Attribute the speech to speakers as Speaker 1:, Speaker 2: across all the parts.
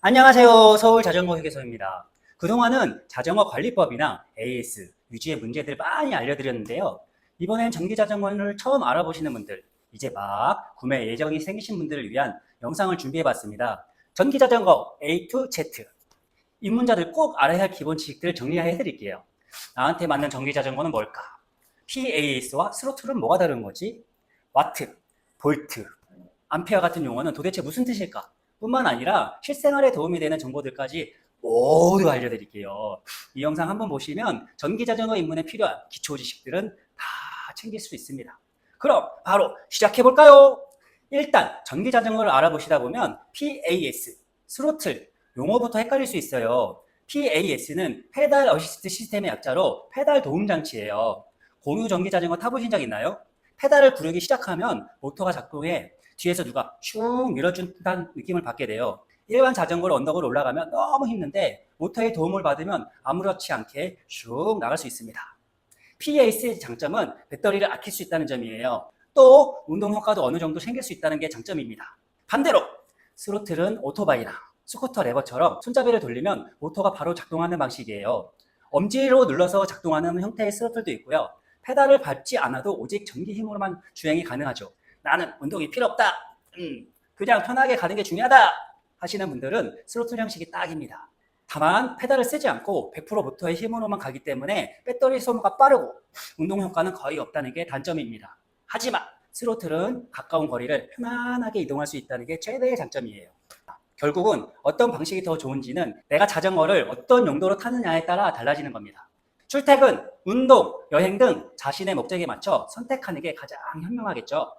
Speaker 1: 안녕하세요. 서울 자전거 휴게소입니다. 그동안은 자전거 관리법이나 AS, 유지의 문제들 많이 알려드렸는데요. 이번엔 전기 자전거를 처음 알아보시는 분들, 이제 막 구매 예정이 생기신 분들을 위한 영상을 준비해봤습니다. 전기 자전거 A to Z. 입문자들 꼭 알아야 할 기본 지식들을 정리해드릴게요. 나한테 맞는 전기 자전거는 뭘까? PAS와 스로틀은 뭐가 다른 거지? 와트, 볼트, 암페어 같은 용어는 도대체 무슨 뜻일까? 뿐만 아니라 실생활에 도움이 되는 정보들까지 모두 알려드릴게요. 이 영상 한번 보시면 전기자전거 입문에 필요한 기초 지식들은 다 챙길 수 있습니다. 그럼 바로 시작해 볼까요? 일단 전기자전거를 알아보시다 보면 PAS, 스로틀, 용어부터 헷갈릴 수 있어요. PAS는 페달 어시스트 시스템의 약자로 페달 도움 장치예요. 공유 전기자전거 타보신 적 있나요? 페달을 구르기 시작하면 모터가 작동해 뒤에서 누가 슝 밀어준다는 느낌을 받게 돼요. 일반 자전거로 언덕을 올라가면 너무 힘든데 모터의 도움을 받으면 아무렇지 않게 슝 나갈 수 있습니다. PAS의 장점은 배터리를 아낄 수 있다는 점이에요. 또 운동 효과도 어느 정도 생길 수 있다는 게 장점입니다. 반대로 스로틀은 오토바이나 스쿠터 레버처럼 손잡이를 돌리면 모터가 바로 작동하는 방식이에요. 엄지로 눌러서 작동하는 형태의 스로틀도 있고요. 페달을 밟지 않아도 오직 전기 힘으로만 주행이 가능하죠. 나는 운동이 필요 없다. 음, 그냥 편하게 가는 게 중요하다. 하시는 분들은 스로틀 형식이 딱입니다. 다만 페달을 쓰지 않고 100% 모터의 힘으로만 가기 때문에 배터리 소모가 빠르고 운동 효과는 거의 없다는 게 단점입니다. 하지만 스로틀은 가까운 거리를 편안하게 이동할 수 있다는 게 최대의 장점이에요. 결국은 어떤 방식이 더 좋은지는 내가 자전거를 어떤 용도로 타느냐에 따라 달라지는 겁니다. 출퇴근, 운동, 여행 등 자신의 목적에 맞춰 선택하는 게 가장 현명하겠죠.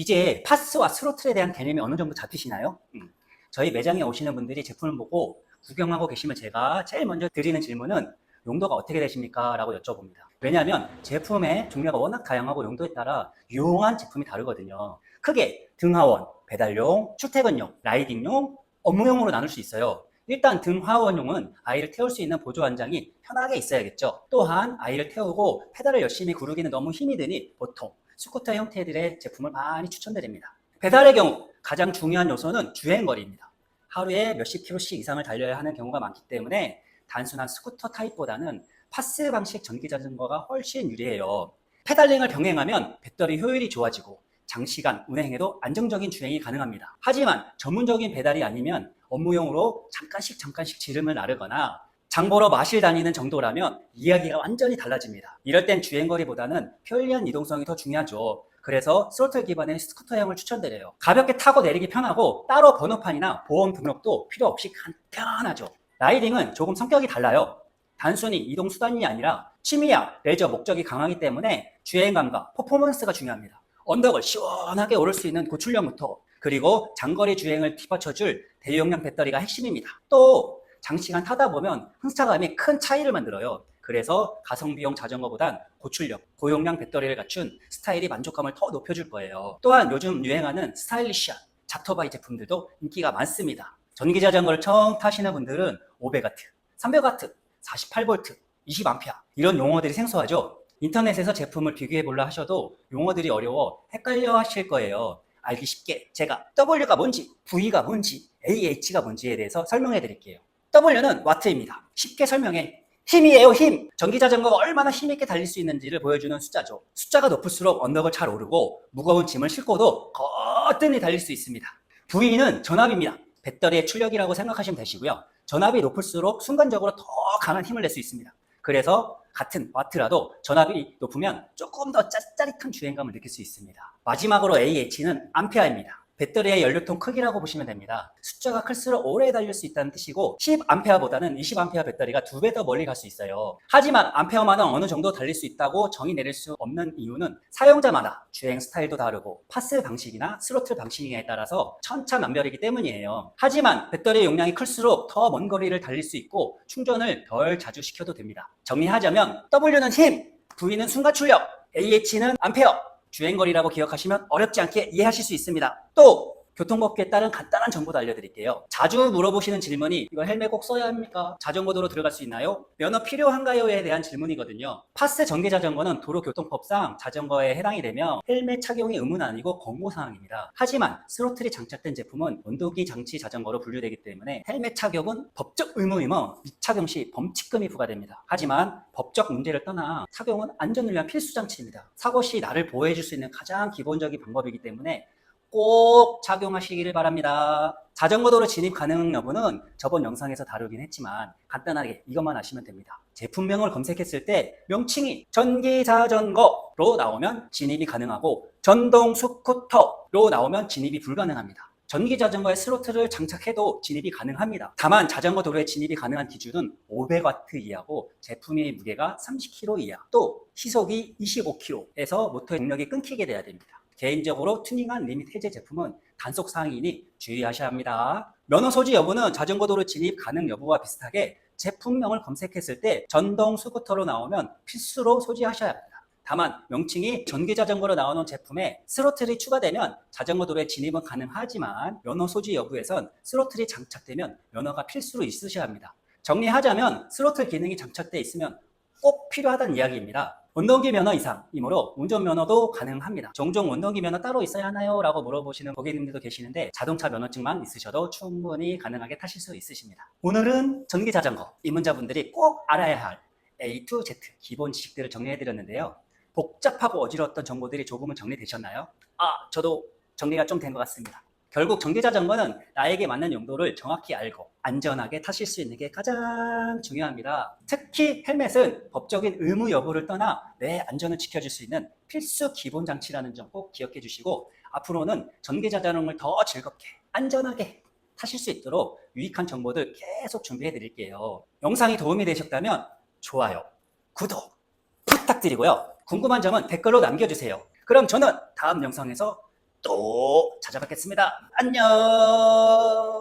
Speaker 1: 이제 파스와 스로틀에 대한 개념이 어느 정도 잡히시나요? 음. 저희 매장에 오시는 분들이 제품을 보고 구경하고 계시면 제가 제일 먼저 드리는 질문은 용도가 어떻게 되십니까? 라고 여쭤봅니다. 왜냐하면 제품의 종류가 워낙 다양하고 용도에 따라 유용한 제품이 다르거든요. 크게 등하원, 배달용, 출퇴근용, 라이딩용, 업무용으로 나눌 수 있어요. 일단 등하원용은 아이를 태울 수 있는 보조 안장이 편하게 있어야겠죠. 또한 아이를 태우고 페달을 열심히 구르기는 너무 힘이 드니 보통 스쿠터 형태들의 제품을 많이 추천드립니다. 배달의 경우 가장 중요한 요소는 주행거리입니다. 하루에 몇십 킬로씩 이상을 달려야 하는 경우가 많기 때문에 단순한 스쿠터 타입보다는 파스 방식 전기 자전거가 훨씬 유리해요. 페달링을 병행하면 배터리 효율이 좋아지고 장시간 운행해도 안정적인 주행이 가능합니다. 하지만 전문적인 배달이 아니면 업무용으로 잠깐씩 잠깐씩 지름을 나르거나 장 보러 마실 다니는 정도라면 이야기가 완전히 달라집니다. 이럴 땐 주행거리보다는 편리한 이동성이 더 중요하죠. 그래서 스로틀 기반의 스쿠터형을 추천드려요. 가볍게 타고 내리기 편하고 따로 번호판이나 보험 등록도 필요 없이 간편하죠. 라이딩은 조금 성격이 달라요. 단순히 이동 수단이 아니라 취미야 레저 목적이 강하기 때문에 주행감과 퍼포먼스가 중요합니다. 언덕을 시원하게 오를 수 있는 고출력 모터 그리고 장거리 주행을 뒷받쳐줄 대용량 배터리가 핵심입니다. 또 장시간 타다 보면 승차감이 큰 차이를 만들어요. 그래서 가성비용 자전거보단 고출력, 고용량 배터리를 갖춘 스타일이 만족감을 더 높여줄 거예요. 또한 요즘 유행하는 스타일리시한 자토바이 제품들도 인기가 많습니다. 전기 자전거를 처음 타시는 분들은 500W, 300W, 48V, 20A 이런 용어들이 생소하죠? 인터넷에서 제품을 비교해 보려 하셔도 용어들이 어려워 헷갈려 하실 거예요. 알기 쉽게 제가 W가 뭔지, V가 뭔지, AH가 뭔지에 대해서 설명해 드릴게요. W는 와트입니다. 쉽게 설명해. 힘이에요, 힘. 전기 자전거가 얼마나 힘있게 달릴 수 있는지를 보여주는 숫자죠. 숫자가 높을수록 언덕을 잘 오르고 무거운 짐을 싣고도 거뜬히 달릴 수 있습니다. V는 전압입니다. 배터리의 출력이라고 생각하시면 되시고요. 전압이 높을수록 순간적으로 더 강한 힘을 낼 수 있습니다. 그래서 같은 와트라도 전압이 높으면 조금 더 짜릿한 주행감을 느낄 수 있습니다. 마지막으로 AH는 암페어입니다. 배터리의 연료통 크기라고 보시면 됩니다. 숫자가 클수록 오래 달릴 수 있다는 뜻이고 10A보다는 20A 배터리가 두 배 더 멀리 갈 수 있어요. 하지만 암페어만은 어느 정도 달릴 수 있다고 정의 내릴 수 없는 이유는 사용자마다 주행 스타일도 다르고 파스 방식이나 스로틀 방식에 따라서 천차만별이기 때문이에요. 하지만 배터리 용량이 클수록 더 먼 거리를 달릴 수 있고 충전을 덜 자주 시켜도 됩니다. 정리하자면 W는 힘, V는 순간 출력, AH는 암페어, 주행거리라고 기억하시면 어렵지 않게 이해하실 수 있습니다. 또 교통법규에 따른 간단한 정보도 알려드릴게요. 자주 물어보시는 질문이 이거 헬멧 꼭 써야 합니까? 자전거도로 들어갈 수 있나요? 면허 필요한가요?에 대한 질문이거든요. 파스 전기 자전거는 도로교통법상 자전거에 해당이 되며 헬멧 착용이 의무는 아니고 권고사항입니다. 하지만 스로틀이 장착된 제품은 온도기 장치 자전거로 분류되기 때문에 헬멧 착용은 법적 의무이며 미착용 시 범칙금이 부과됩니다. 하지만 법적 문제를 떠나 착용은 안전을 위한 필수 장치입니다. 사고 시 나를 보호해 줄 수 있는 가장 기본적인 방법이기 때문에 꼭 착용하시기를 바랍니다. 자전거 도로 진입 가능 여부는 저번 영상에서 다루긴 했지만 간단하게 이것만 아시면 됩니다. 제품명을 검색했을 때 명칭이 전기 자전거로 나오면 진입이 가능하고 전동 스쿠터로 나오면 진입이 불가능합니다. 전기 자전거에 스로틀을 장착해도 진입이 가능합니다. 다만 자전거 도로에 진입이 가능한 기준은 500W 이하고 제품의 무게가 30kg 이하, 또 시속이 25km에서 모터의 동력이 끊기게 돼야 됩니다. 개인적으로 튜닝한 리밋 해제 제품은 단속 사항이니 주의하셔야 합니다. 면허 소지 여부는 자전거 도로 진입 가능 여부와 비슷하게 제품명을 검색했을 때 전동 스쿠터로 나오면 필수로 소지하셔야 합니다. 다만 명칭이 전기 자전거로 나오는 제품에 스로틀이 추가되면 자전거 도로에 진입은 가능하지만 면허 소지 여부에선 스로틀이 장착되면 면허가 필수로 있으셔야 합니다. 정리하자면 스로틀 기능이 장착돼 있으면 꼭 필요하다는 이야기입니다. 운동기 면허 이상이므로 운전 면허도 가능합니다. 종종 운동기 면허 따로 있어야 하나요? 라고 물어보시는 고객님들도 계시는데 자동차 면허증만 있으셔도 충분히 가능하게 타실 수 있으십니다. 오늘은 전기 자전거 입문자분들이 꼭 알아야 할 A to Z 기본 지식들을 정리해드렸는데요. 복잡하고 어지러웠던 정보들이 조금은 정리되셨나요? 아, 저도 정리가 좀 된 것 같습니다. 결국 전기 자 전거는 나에게 맞는 용도를 정확히 알고 안전하게 타실 수 있는 게 가장 중요합니다. 특히 헬멧은 법적인 의무 여부를 떠나 내 안전을 지켜줄 수 있는 필수 기본 장치라는 점 꼭 기억해 주시고 앞으로는 전기 자전거를 더 즐겁게 안전하게 타실 수 있도록 유익한 정보들 계속 준비해 드릴게요. 영상이 도움이 되셨다면 좋아요, 구독 부탁드리고요. 궁금한 점은 댓글로 남겨주세요. 그럼 저는 다음 영상에서 또 찾아뵙겠습니다. 안녕!